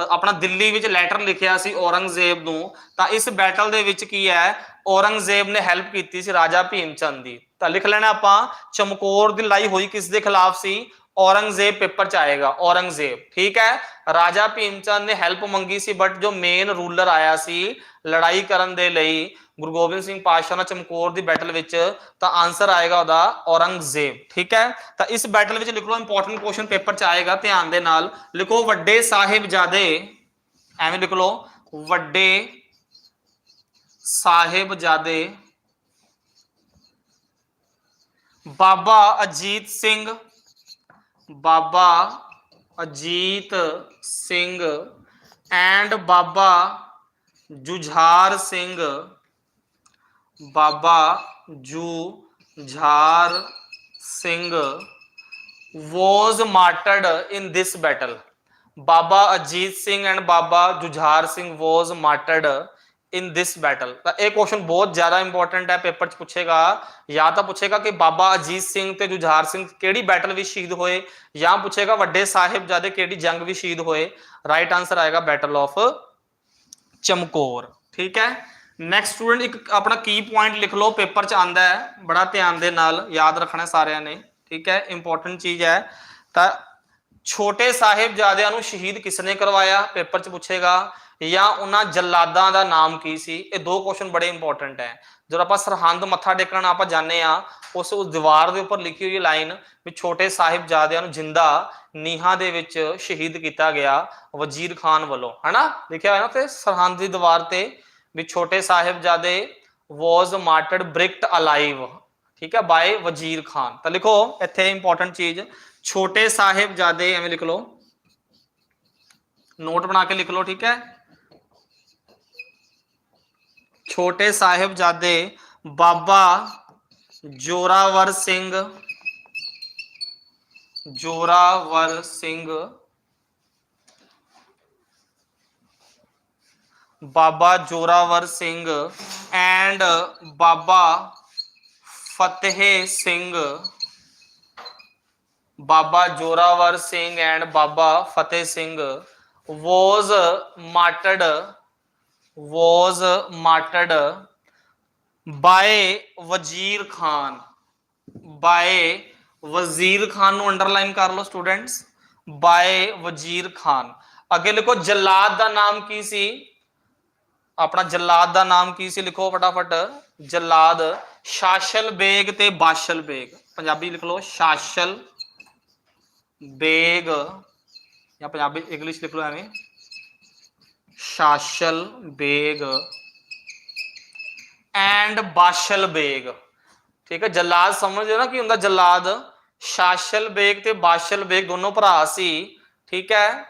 ਆਪਣਾ ਦਿੱਲੀ ਵਿੱਚ ਲੈਟਰ ਲਿਖਿਆ ਸੀ ਔਰੰਗਜ਼ੇਬ ਨੂੰ। ਤਾਂ ਇਸ ਬੈਟਲ ਦੇ ਵਿੱਚ ਕੀ ਹੈ? ਔਰੰਗਜ਼ੇਬ ਨੇ ਹੈਲਪ ਕੀਤੀ ਸੀ ਰਾਜਾ ਭੀਮ ਚੰਦ ਦੀ। ਤਾਂ ਲਿਖ ਲੈਣਾ ਆਪਾਂ, ਚਮਕੌਰ ਦੀ ਲੜਾਈ ਹੋਈ ਕਿਸ ਦੇ ਖਿਲਾਫ ਸੀ? ਔਰੰਗਜ਼ੇਬ ਪੇਪਰ ਚ ਆਏਗਾ, ਔਰੰਗਜ਼ੇਬ, ਠੀਕ ਹੈ? ਰਾਜਾ ਭੀਮ ਚੰਦ ਨੇ ਹੈਲਪ ਮੰਗੀ ਸੀ ਬਟ ਜੋ ਮੇਨ ਰੂਲਰ ਆਇਆ ਸੀ ਲੜਾਈ ਕਰਨ ਦੇ ਲਈ, ਗੁਰੂ ਗੋਬਿੰਦ ਸਿੰਘ ਪਾਤਸ਼ਾਹ ਨਾਲ ਚਮਕੌਰ ਦੀ ਬੈਟਲ ਵਿੱਚ, ਤਾਂ ਆਨਸਰ ਆਏਗਾ ਉਹਦਾ ਔਰੰਗਜ਼ੇਬ, ਠੀਕ ਹੈ? ਤਾਂ ਇਸ ਬੈਟਲ ਵਿੱਚ ਲਿਖ ਲਓ ਇੰਪੋਰਟੈਂਟ ਕੁਐਸਚਨ ਪੇਪਰ ਚ ਆਏਗਾ ਧਿਆਨ ਦੇ ਨਾਲ, ਲਿਖੋ, ਵੱਡੇ ਸਾਹਿਬਜ਼ਾਦੇ ਐਵੇਂ ਲਿਖ ਲਓ, ਵੱਡੇ ਸਾਹਿਬਜ਼ਾਦੇ Baba Ajit Singh Baba Ajit Singh and Baba Jujhar Singh. Baba Jujhar Singh was martyred in this battle Baba Ajit Singh and Baba Jujhar Singh was martyred in this battle. ਤਾਂ ਇਹ ਕੁਐਸਚਨ ਬਹੁਤ ਜ਼ਿਆਦਾ important ਹੈ paper 'ਚ ਪੁੱਛੇਗਾ, ਜਾਂ ਤਾਂ ਪੁੱਛੇਗਾ ਕਿ ਬਾਬਾ ਅਜੀਤ ਸਿੰਘ ਤੇ ਜੁਝਾਰ ਸਿੰਘ ਕਿਹੜੀ ਬੈਟਲ ਵਿੱਚ ਸ਼ਹੀਦ ਹੋਏ, ਜਾਂ ਪੁੱਛੇਗਾ ਵੱਡੇ ਸਾਹਿਬਜ਼ਾਦੇ ਕਿਹੜੀ ਜੰਗ ਵਿੱਚ ਸ਼ਹੀਦ ਹੋਏ। ਰਾਈਟ ਆਨਸਰ ਆਏਗਾ ਬੈਟਲ ਆਫ ਚਮਕੌਰ। ਠੀਕ ਹੈ? ਨੈਕਸਟ ਸਟੂਡੈਂਟ ਇੱਕ ਆਪਣਾ ਕੀ ਪੁਆਇੰਟ ਲਿਖ ਲਓ ਪੇਪਰ 'ਚ ਆਂਦਾ ਹੈ, ਬੜਾ ਧਿਆਨ ਦੇ ਨਾਲ ਯਾਦ ਰੱਖਣਾ ਸਾਰਿਆਂ ਨੇ। ਠੀਕ ਹੈ? ਇੰਪੋਰਟੈਂਟ ਚੀਜ਼ ਹੈ। ਤਾਂ ਛੋਟੇ ਸਾਹਿਬਜ਼ਾਦਿਆਂ ਨੂੰ ਸ਼ਹੀਦ ਕਿਸਨੇ ਕਰਵਾਇਆ? ਪੇਪਰ 'ਚ ਪੁੱਛੇਗਾ। ਜਾਂ ਉਹਨਾਂ ਜੱਲਾਦਾਂ ਦਾ ਨਾਮ ਕੀ ਸੀ? ਇਹ ਦੋ ਕੁਐਸਚਨ ਬੜੇ ਇੰਪੋਰਟੈਂਟ ਹੈ। ਜਦੋਂ ਆਪਾਂ ਸਰਹੰਦ ਮੱਥਾ ਟੇਕਣ ਆਪਾਂ ਜਾਂਦੇ ਆ ਉਸ ਉਸ ਦੀਵਾਰ ਦੇ ਉੱਪਰ ਲਿਖੀ ਹੋਈ ਲਾਈਨ ਵੀ ਛੋਟੇ ਸਾਹਿਬਜ਼ਾਦਿਆਂ ਨੂੰ ਜਿੰਦਾ ਨੀਹਾਂ ਦੇ ਵਿੱਚ ਸ਼ਹੀਦ ਕੀਤਾ ਗਿਆ ਵਜ਼ੀਰ ਖਾਨ ਵੱਲੋਂ, ਹਨਾ? ਲਿਖਿਆ ਹੋਇਆ ਨਾ ਤੇ ਸਰਹੰਦ ਦੀ ਦੀਵਾਰ ਤੇ ਵੀ ਛੋਟੇ ਸਾਹਿਬਜ਼ਾਦੇ ਵਾਸ ਮਾਰਟਰਡ ਬ੍ਰਿਕਟ ਅਲਾਈਵ ਠੀਕ ਹੈ ਬਾਈ ਵਜ਼ੀਰ ਖਾਨ। ਤਾਂ ਲਿਖੋ, ਇੱਥੇ ਇੰਪੋਰਟੈਂਟ ਚੀਜ਼। ਛੋਟੇ ਸਾਹਿਬਜ਼ਾਦੇ ਐਵੇਂ ਲਿਖ ਲਓ ਨੋਟ ਬਣਾ ਕੇ ਲਿਖ ਲਓ ਠੀਕ ਹੈ ਛੋਟੇ ਸਾਹਿਬਜ਼ਾਦੇ Baba Zorawar Singh Zorawar Singh Baba Zorawar Singh and Baba Fateh Singh Baba Zorawar Singh and Baba Fateh Singh. was martyred was martyred by Wazir Khan. By Wazir Khan ਨੂੰ ਅੰਡਰਲਾਈਨ ਕਰ ਲਓ ਸਟੂਡੈਂਟਸ ਬਾਏ ਵਜ਼ੀਰ ਖਾਨ। ਅੱਗੇ ਲਿਖੋ, ਜਲਾਦ ਦਾ ਨਾਮ ਕੀ ਸੀ? ਆਪਣਾ ਜਲਾਦ ਦਾ ਨਾਮ ਕੀ ਸੀ ਲਿਖੋ ਫਟਾਫਟ। ਜਲਾਦ, ਸ਼ਾਸ਼ਲ ਬੇਗ ਤੇ ਬਾਸ਼ਲ ਬੇਗ। ਪੰਜਾਬੀ ਲਿਖ ਲਓ, ਸ਼ਾਸ਼ਲ ਬੇਗ ਜਾਂ ਪੰਜਾਬੀ ਇੰਗਲਿਸ਼ ਲਿਖ ਲਓ ਐਵੇਂ। ਸ਼ਾਸ਼ਲ ਬੇਗ ਐਂਡ ਬਾਸ਼ਲ ਬੇਗ। ਠੀਕ ਹੈ, ਜਲਾਦ ਸਮਝਦੇ ਹੋ ਨਾ ਕੀ ਹੁੰਦਾ ਜਲਾਦ? ਸ਼ਾਸ਼ਲ ਬੇਗ ਤੇ ਬਾਸ਼ਲ ਬੇਗ ਦੋਨੋਂ ਭਰਾ ਸੀ। ਠੀਕ ਹੈ,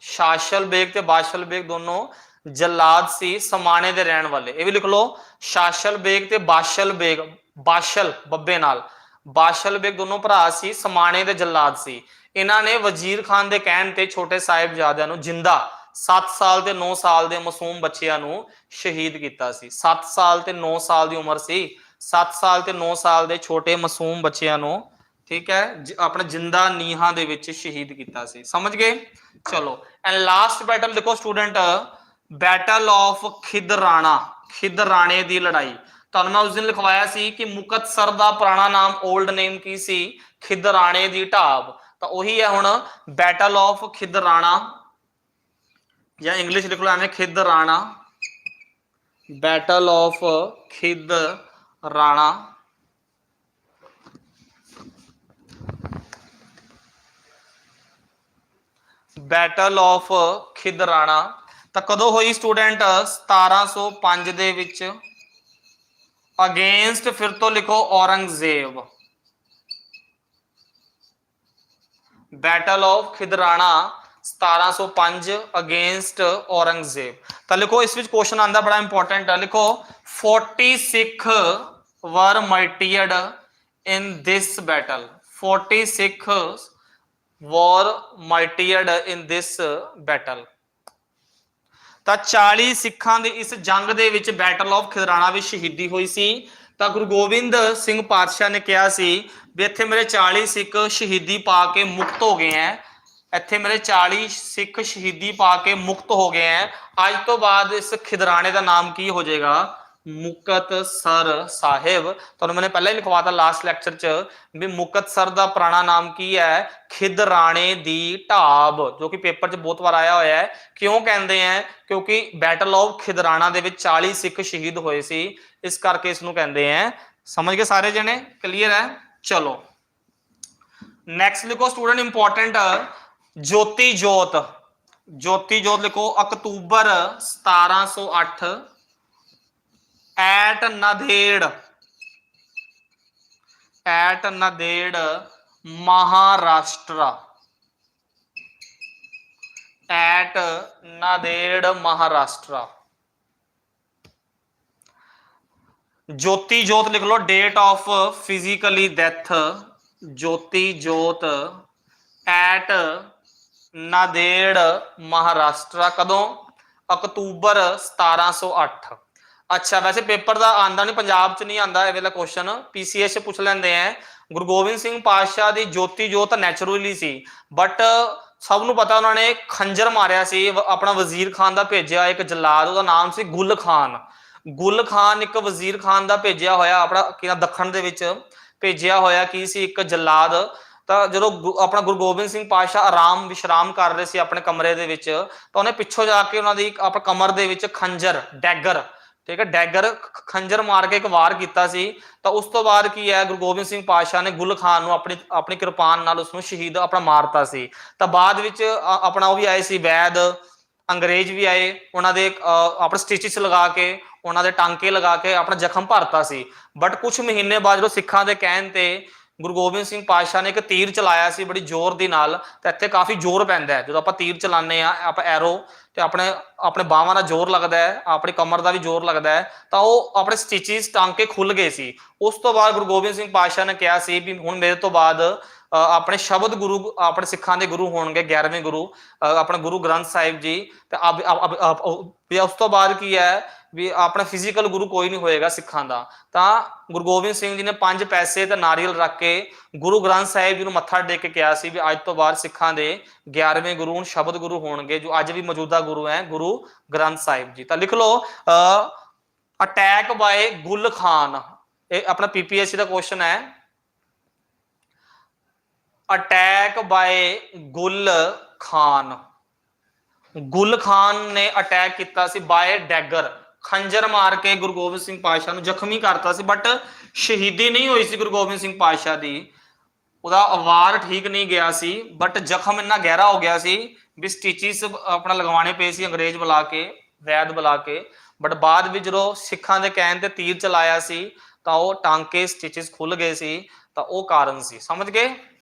ਸ਼ਾਸ਼ਲ ਬੇਗ ਤੇ ਬਾਸ਼ਲ ਬੇਗ ਦੋਨੋਂ ਜਲਾਦ ਸੀ, ਸਮਾਣੇ ਦੇ ਰਹਿਣ ਵਾਲੇ। ਇਹ ਵੀ ਲਿਖ ਲਓ, ਸ਼ਾਸ਼ਲ ਬੇਗ ਤੇ ਬਾਸ਼ਲ ਬੇਗ, ਬਾਸ਼ਲ, ਬੱਬੇ ਨਾਲ। ਬਾਸ਼ਲ ਬੇਗ ਦੋਨੋਂ ਭਰਾ ਸੀ, ਸਮਾਣੇ ਦੇ ਜਲਾਦ ਸੀ। ਇਹਨਾਂ ਨੇ ਵਜ਼ੀਰ ਖਾਨ ਦੇ ਕਹਿਣ ਤੇ ਛੋਟੇ ਸਾਹਿਬਜ਼ਾਦਿਆਂ ਨੂੰ ਜਿੰਦਾ 7 ਸਾਲ ਤੇ 9 ਸਾਲ ਦੇ ਮਾਸੂਮ ਬੱਚਿਆਂ ਨੂੰ ਸ਼ਹੀਦ ਕੀਤਾ ਸੀ। 7 ਸਾਲ ਤੇ 9 ਸਾਲ ਦੀ ਉਮਰ ਸੀ। 7 ਸਾਲ ਤੇ 9 ਸਾਲ ਦੇ ਛੋਟੇ ਮਾਸੂਮ ਬੱਚਿਆਂ ਨੂੰ, ਠੀਕ ਹੈ ਆਪਣੇ ਜਿੰਦਾ ਨੀਹਾਂ ਦੇ ਵਿੱਚ ਸ਼ਹੀਦ ਕੀਤਾ ਸੀ। ਸਮਝ ਗਏ? ਚਲੋ ਐਂਡ ਲਾਸਟ ਬੈਟਲ ਦੇਖੋ ਸਟੂਡੈਂਟ ਬੈਟਲ ਆਫ ਖਿਦਰਾਣਾ, ਖਿਦਰਾਣੇ ਦੀ ਲੜਾਈ। ਤੁਹਾਨੂੰ ਮੈਂ ਉਸ ਦਿਨ ਲਿਖਵਾਇਆ ਸੀ ਕਿ ਮੁਕਤਸਰ ਦਾ ਪੁਰਾਣਾ ਨਾਮ 올ਡ ਨੇਮ ਕੀ ਸੀ? ਖਿਦਰਾਣੇ ਦੀ ਢਾਬ। ਤਾਂ ਉਹੀ ਹੈ ਹੁਣ ਬੈਟਲ ਆਫ ਖਿਦਰਾਣਾ। ਜਾਂ ਇੰਗਲਿਸ਼ ਲਿਖ ਲਓ, ਐਵੇਂ Khidrana. Battle of Khidrana. Battle of Khidrana. ਤਾਂ ਕਦੋਂ ਹੋਈ ਸਟੂਡੈਂਟ? 1705 ਦੇ ਵਿੱਚ। ਅਗੇਂਸਟ ਫਿਰ ਤੋਂ ਲਿਖੋ Aurangzeb. Battle of Khidrana 1705 against Aurangzeb. ਤਾਂ ਲਿਖੋ, ਇਸ ਵਿੱਚ ਕੁਐਸਚਨ ਆਂਦਾ ਬੜਾ ਇੰਪੋਰਟੈਂਟ ਆ। ਲਿਖੋ 40 Sikh were martyred in this battle 40 Sikh were martyred in this battle ਤਾਂ 40 ਸਿੱਖਾਂ ਦੇ ਇਸ ਜੰਗ ਦੇ ਵਿੱਚ ਬੈਟਲ ਆਫ ਖਿਦਰਾਣਾ ਵਿੱਚ ਸ਼ਹੀਦੀ ਹੋਈ ਸੀ। ਤਾਂ ਗੁਰੂ ਗੋਬਿੰਦ ਸਿੰਘ ਪਾਤਸ਼ਾਹ ਨੇ ਕਿਹਾ ਸੀ ਵੀ ਇੱਥੇ ਮੇਰੇ 40 ਸਿੱਖ ਸ਼ਹੀਦੀ ਪਾ ਕੇ ਮੁਕਤ ਹੋ ਗਏ ਹੈ ਇੱਥੇ ਮੇਰੇ 40 ਸਿੱਖ ਸ਼ਹੀਦੀ ਪਾ ਕੇ ਮੁਕਤ ਹੋ ਗਏ ਹੈ ਅੱਜ ਤੋਂ ਬਾਅਦ ਇਸ ਖਿਦਰਾਣੇ ਦਾ ਨਾਮ ਕੀ ਹੋ ਜਾਏਗਾ? ਮੁਕਤ ਸਰ ਸਾਹਿਬ, ਤੁਹਾਨੂੰ ਮੈਨੇ ਪਹਿਲਾਂ ਹੀ ਲਿਖਵਾਤਾ ਲਾਸਟ ਲੈਕਚਰ 'ਚ ਵੀ ਮੁਕਤਸਰ ਦਾ ਪੁਰਾਣਾ ਨਾਮ ਕੀ ਹੈ? ਖਿਦਰਾਣੇ ਦੀ ਢਾਬ, ਜੋ ਕਿ ਪੇਪਰ 'ਚ ਬਹੁਤ ਵਾਰ ਆਇਆ ਹੋਇਆ ਹੈ। ਕਿਉਂ ਕਹਿੰਦੇ ਆ ਕਿਉਂਕਿ ਬੈਟਲ ਆਫ ਖਿਦਰਾਣਾ ਦੇ ਵਿੱਚ 40 ਸਿੱਖ ਸ਼ਹੀਦ ਹੋਏ ਸੀ। ਇਸ ਕਰਕੇ ਇਸ ਨੂੰ ਕਹਿੰਦੇ ਆ ਸਮਝ ਗਏ ਸਾਰੇ ਜਣੇ? ਕਲੀਅਰ ਹੈ? ਚਲੋ। ਨੈਕਸਟ ਲਿਖੋ ਸਟੂਡੈਂਟ ਇੰਪੋਰਟੈਂਟ ਜੋਤੀ ਜੋਤ। ਜੋਤੀ ਜੋਤ ਲਿਖੋ October 1708 at Nanded at Nanded Maharashtra at Nanded Maharashtra ਜੋਤੀ ਜੋਤ ਲਿਖ ਲਓ ਡੇਟ ਆਫ ਫਿਜ਼ੀਕਲੀ ਡੈਥ ਜੋਤੀ ਜੋਤ ਐਟ ਨਾਦੇੜ ਮਹਾਰਾਸ਼ਟਰਾ ਕਦੋਂ ਅਕਤੂਬਰ 1708 ਅੱਛਾ, ਵੈਸੇ ਪੇਪਰ ਦਾ ਆਂਦਾ ਨਹੀਂ ਪੰਜਾਬ ਚ ਨਹੀਂ ਆਂਦਾ ਇਹ ਵਾਲਾ ਕੁਐਸਚਨ ਪੀਸੀਐਸ ਚ ਪੁੱਛ ਲੈਂਦੇ ਆ। ਗੁਰੂ ਗੋਬਿੰਦ ਸਿੰਘ ਪਾਤਸ਼ਾਹ ਦੀ ਜੋਤੀ ਜੋਤ ਨੈਚੁਰਲੀ ਸੀ। ਬਟ ਸਭ ਨੂੰ ਪਤਾ ਉਹਨਾਂ ਨੇ ਖੰਜਰ ਮਾਰਿਆ ਸੀ। ਆਪਣਾ ਵਜ਼ੀਰ ਖਾਨ ਦਾ ਭੇਜਿਆ ਇੱਕ ਜਲਾਦ, ਉਹਦਾ ਨਾਮ ਸੀ ਗੁਲ ਖਾਨ। ਗੁਲ ਖਾਨ ਇੱਕ ਵਜ਼ੀਰ ਖਾਨ ਦਾ ਭੇਜਿਆ ਹੋਇਆ, ਆਪਣਾ ਕਿਹੜਾ ਦੱਖਣ ਦੇ ਵਿੱਚ ਭੇਜਿਆ ਹੋਇਆ ਕੀ ਸੀ, ਇੱਕ ਜਲਾਦ। ਤਾਂ ਜਦੋਂ ਗੁ- ਆਪਣਾ ਗੁਰੂ ਗੋਬਿੰਦ ਸਿੰਘ ਪਾਤਸ਼ਾਹ ਆਰਾਮ, ਵਿਸ਼ਰਾਮ ਕਰ ਰਹੇ ਸੀ ਆਪਣੇ ਕਮਰੇ ਦੇ ਵਿੱਚ, ਤਾਂ ਉਹਨੇ ਪਿੱਛੋਂ ਜਾ ਕੇ ਉਹਨਾਂ ਦੀ ਇੱਕ, ਆਪਣਾ ਕਮਰ ਦੇ ਵਿੱਚ ਖੰਜਰ, ਡੈਗਰ ਠੀਕ ਹੈ ਡੈਗਰ ਖੰਜਰ ਮਾਰ ਕੇ ਇੱਕ ਵਾਰ ਕੀਤਾ ਸੀ ਤਾਂ ਉਸ ਤੋਂ ਬਾਅਦ ਕੀ ਹੈ ਗੁਰੂ ਗੋਬਿੰਦ ਸਿੰਘ ਪਾਤਸ਼ਾਹ ਨੇ ਗੁਲ ਖਾਨ ਨੂੰ ਆਪਣੀ ਆਪਣੀ ਕਿਰਪਾਨ ਨਾਲ ਉਸ ਨੂੰ ਸ਼ਹੀਦ ਆਪਣਾ ਮਾਰਤਾ ਸੀ। ਤਾਂ ਬਾਅਦ ਵਿੱਚ ਆਪਣਾ ਉਹ ਵੀ ਆਏ ਸੀ ਵੈਦ ਅੰਗਰੇਜ਼ ਵੀ ਆਏ ਉਹਨਾਂ ਦੇ ਅ, ਆਪਣੇ ਸਟਿਚਸ ਲਗਾ ਕੇ ਉਹਨਾਂ ਦੇ ਟਾਂਕੇ ਲਗਾ ਕੇ ਆਪਣਾ ਜ਼ਖਮ ਭਰਤਾ ਸੀ। ਬਟ ਕੁਝ ਮਹੀਨੇ ਬਾਅਦ ਜਦੋਂ ਸਿੱਖਾਂ ਦੇ ਕਹਿਣ ਤੇ ਗੁਰੂ ਗੋਬਿੰਦ ਸਿੰਘ ਪਾਤਸ਼ਾਹ ਨੇ ਇੱਕ ਤੀਰ ਚਲਾਇਆ ਸੀ ਬੜੀ ਜ਼ੋਰ ਦੇ ਨਾਲ ਤਾਂ ਇੱਥੇ ਕਾਫੀ ਜ਼ੋਰ ਪੈਂਦਾ ਹੈ। ਜਦੋਂ ਆਪਾਂ ਤੀਰ ਚਲਾਉਂਦੇ ਆ ਆਪਾਂ ਐਰੋ ਤੇ ਆਪਣੇ ਆਪਣੇ ਬਾਹਾਂ ਦਾ ਜ਼ੋਰ ਲੱਗਦਾ ਹੈ ਆਪਣੀ ਕਮਰ ਦਾ ਵੀ ਜ਼ੋਰ ਲੱਗਦਾ ਹੈ ਤਾਂ ਉਹ ਆਪਣੇ ਸਟਿਚਸ ਟਾਂਕੇ ਖੁੱਲ ਗਏ ਸੀ। ਉਸ ਤੋਂ ਬਾਅਦ ਗੁਰੂ ਗੋਬਿੰਦ ਸਿੰਘ ਪਾਤਸ਼ਾਹ ਨੇ ਕਿਹਾ ਸੀ ਵੀ ਹੁਣ ਮੇਰੇ ਤੋਂ ਬਾਅਦ ਅ, ਆਪਣੇ ਸ਼ਬਦ ਗੁਰੂ ਆਪਣੇ ਸਿੱਖਾਂ ਦੇ ਗੁਰੂ ਹੋਣਗੇ 11ਵੇਂ ਗੁਰੂ ਅ, ਆਪਣੇ ਗੁਰੂ ਗ੍ਰੰਥ ਸਾਹਿਬ ਜੀ ਤੇ ਅਬ ਉਸ ਤੋਂ ਬਾਅਦ ਕੀ ਹੈ ਵੀ ਆਪਣਾ ਫਿਜ਼ੀਕਲ ਗੁਰੂ ਕੋਈ ਨਹੀਂ ਹੋਏਗਾ ਸਿੱਖਾਂ ਦਾ। ਤਾਂ ਗੁਰੂ ਗੋਬਿੰਦ ਸਿੰਘ ਜੀ ਨੇ ਪੰਜ ਪੈਸੇ ਤੇ ਨਾਰੀਅਲ ਰੱਖ ਕੇ ਗੁਰੂ ਗ੍ਰੰਥ ਸਾਹਿਬ ਜੀ ਨੂੰ ਮੱਥਾ ਟੇਕ ਕੇ ਕਿਹਾ ਸੀ ਵੀ ਅੱਜ ਤੋਂ ਬਾਅਦ ਸਿੱਖਾਂ ਦੇ 11ਵੇਂ ਗੁਰੂ ਹੁਣ ਸ਼ਬਦ ਗੁਰੂ ਹੋਣਗੇ, ਜੋ ਅੱਜ ਵੀ ਮੌਜੂਦਾ ਗੁਰੂ ਹੈ, ਗੁਰੂ ਗ੍ਰੰਥ ਸਾਹਿਬ ਜੀ। ਤਾਂ ਲਿਖ ਲਓ ਅਟੈਕ ਬਾਏ ਗੁਲ ਖਾਨ। ਇਹ ਆਪਣਾ ਪੀਪੀਐਸਸੀ ਦਾ ਕੁਐਸਚਨ ਹੈ। Attack by Gul Khan. ਗੁਲ ਖਾਨ ਨੇ ਅਟੈਕ ਕੀਤਾ ਸੀ ਬਾਏ ਡੈਗਰ। ਖੰਜਰ ਮਾਰ ਕੇ ਗੁਰੂ ਗੋਬਿੰਦ ਸਿੰਘ ਪਾਤਸ਼ਾਹ ਨੂੰ ਜ਼ਖਮੀ ਕਰਤਾ ਸੀ ਬਟ ਸ਼ਹੀਦੀ ਨਹੀਂ ਹੋਈ ਸੀ ਗੁਰੂ ਗੋਬਿੰਦ ਸਿੰਘ ਪਾਤਸ਼ਾਹ ਦੀ। ਉਹਦਾ ਵਾਰ ਠੀਕ ਨਹੀਂ ਗਿਆ ਸੀ ਬਟ ਜ਼ਖਮ ਇੰਨਾ ਗਹਿਰਾ ਹੋ ਗਿਆ ਸੀ ਵੀ ਸਟਿਚਸ ਆਪਣਾ ਲਗਵਾਉਣੇ ਪਏ ਸੀ ਅੰਗਰੇਜ਼ ਬੁਲਾ ਕੇ, ਵੈਦ ਬੁਲਾ ਕੇ। ਬਟ ਬਾਅਦ ਵਿੱਚ ਜਦੋਂ ਸਿੱਖਾਂ ਦੇ ਕਹਿਣ ਤੇ ਤੀਰ ਚਲਾਇਆ ਸੀ, ਤਾਂ ਉਹ ਟਾਂਕੇ ਸਟਿਚਸ ਖੁੱਲ ਗਏ ਸੀ, ਤਾਂ ਉਹ ਕਾਰਨ ਸੀ। ਸਮਝ ਗਏ?